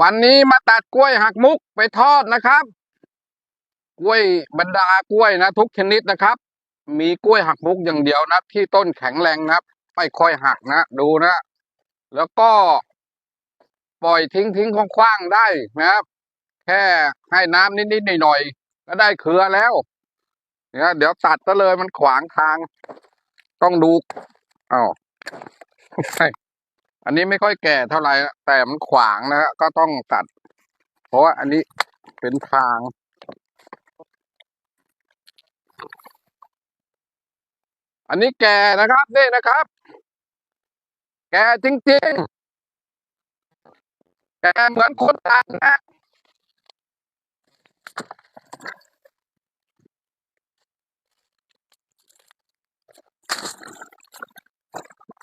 วันนี้มาตัดกล้วยหักมุกไปทอดนะครับ กล้วยบรรดากล้วยนะ ทุกชนิดนะครับ มีกล้วยหักมุกอย่างเดียวนะที่ต้นแข็งแรงนะครับไม่ค่อยหักนะ ดูนะ แล้วก็ ปล่อยทิ้งทิ้งคว้างๆได้นะครับ แค่ให้น้ำนิดๆหน่อยๆก็ได้เครือแล้วเนี่ยเดี๋ยวตัดก็เลยมันขวางทาง ต้องดูอ้าว อันนี้ไม่ค่อยแก่เท่าไหร่แต่มันขวางนะฮะก็ต้องตัด เพราะว่าอันนี้เป็นทางอันนี้แก่นะครับนี่นะครับ แก่จริงๆ แก่เหมือนคนตัดนะ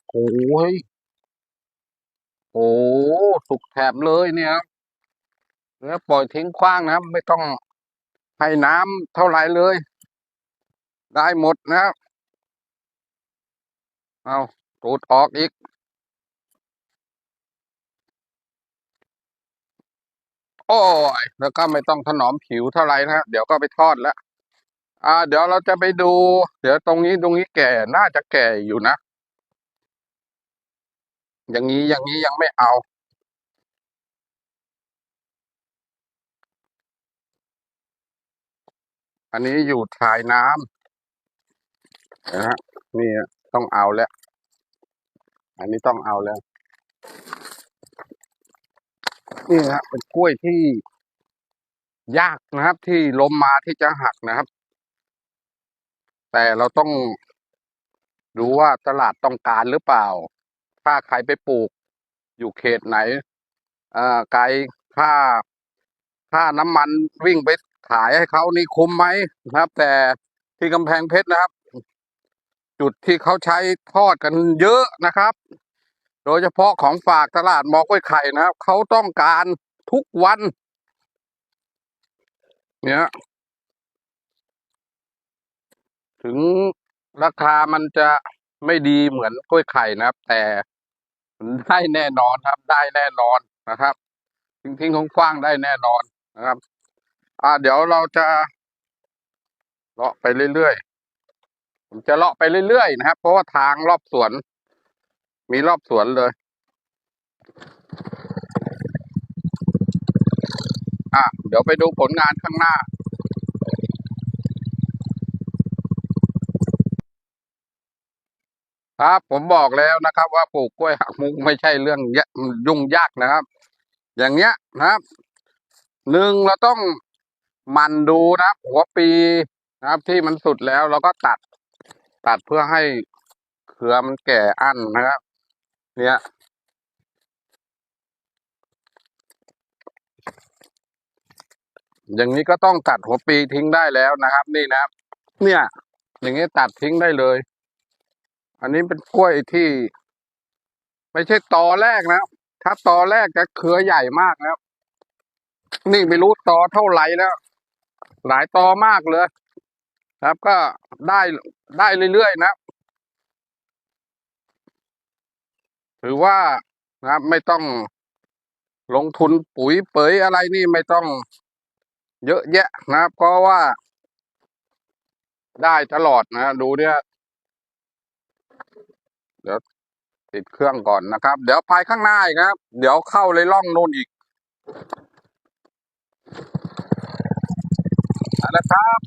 โอ้ย โอ้สุกแถบเลยเนี่ยครับแล้วปล่อยทิ้งขว้างนะครับ ไม่ต้องให้น้ำเท่าไหร่เลย ได้หมดนะครับเอาตูดออกอีก โอ้ยแล้วก็ไม่ต้องถนอมผิวเท่าไหร่นะฮะเดี๋ยวก็ไปทอดแล้วอ่า เดี๋ยวเราจะไปดู เดี๋ยวตรงนี้ตรงนี้แก่น่าจะแก่อยู่นะ อย่างนี้อย่างนี้ยังไม่เอา อันนี้อยู่ชายน้ำนะฮะนี่ฮะต้องเอาแล้ว อันนี้ต้องเอาแล้ว นี่ฮะเป็นกล้วยที่ยากนะครับ ที่ลมมาที่จะหักนะครับ แต่เราต้องดูว่าตลาดต้องการหรือเปล่า ถ้าใครไปปลูก อยู่เขตไหนอ่อไกลค่า ค่าน้ำมันวิ่งไปขายให้เขานี่คุ้มไหมนะครับ แต่ที่กำแพงเพชรนะครับ จุดที่เขาใช้ทอดกันเยอะนะครับ โดยเฉพาะของฝากตลาดมอกล้วยไข่นะครับ เขาต้องการทุกวัน เนี่ย ถึงราคามันจะไม่ดีเหมือนกล้วยไข่นะครับ แต่ ได้แน่นอนครับ ได้แน่นอนนะครับ ทิ้งทิ้งของคว้างได้แน่นอนนะครับ อ่า เดี๋ยวเราจะเลาะไปเรื่อยๆผมจะเลาะไปเรื่อยๆนะครับ เพราะว่าทางรอบสวน มีรอบสวนเลย อะเดี๋ยวไปดูผลงานข้างหน้า ครับผมบอกแล้วนะครับ ว่าปลูกกล้วยหักมุกไม่ใช่เรื่องยุ่งยากนะครับ อย่างเงี้ยนะครับหนึ่งเราต้องมันดูนะหัวปีนะครับ ที่มันสุดแล้วเราก็ตัด ตัดเพื่อให้เครือมันแก่อั้นนะครับ เนี่ยอย่างนี้ก็ต้องตัดหัวปีทิ้งได้แล้วนะครับ นี่นะครับ เนี่ย อย่างนี้ตัดทิ้งได้เลย อันนี้เป็นกล้วยที่ ไม่ใช่ตอแรกนะครับถ้าตอแรกจะเครือใหญ่มากนะครับนี่ไม่รู้ตอเท่าไหร่แล้ว หลายตอมากเลย ครับก็ได้ได้เรื่อยๆนะครับถือว่านะครับ ไม่ต้องลงทุนปุ๋ยเปยอะไรนี่ไม่ต้องเยอะแยะนะครับเพราะว่าได้ตลอดนะ ดูเนี่ย เดี๋ยวติดเครื่องก่อนนะครับ เดี๋ยวไปข้างหน้าอีกครับ เดี๋ยวเข้าเลยล่องนู่นอีกเอาละครับ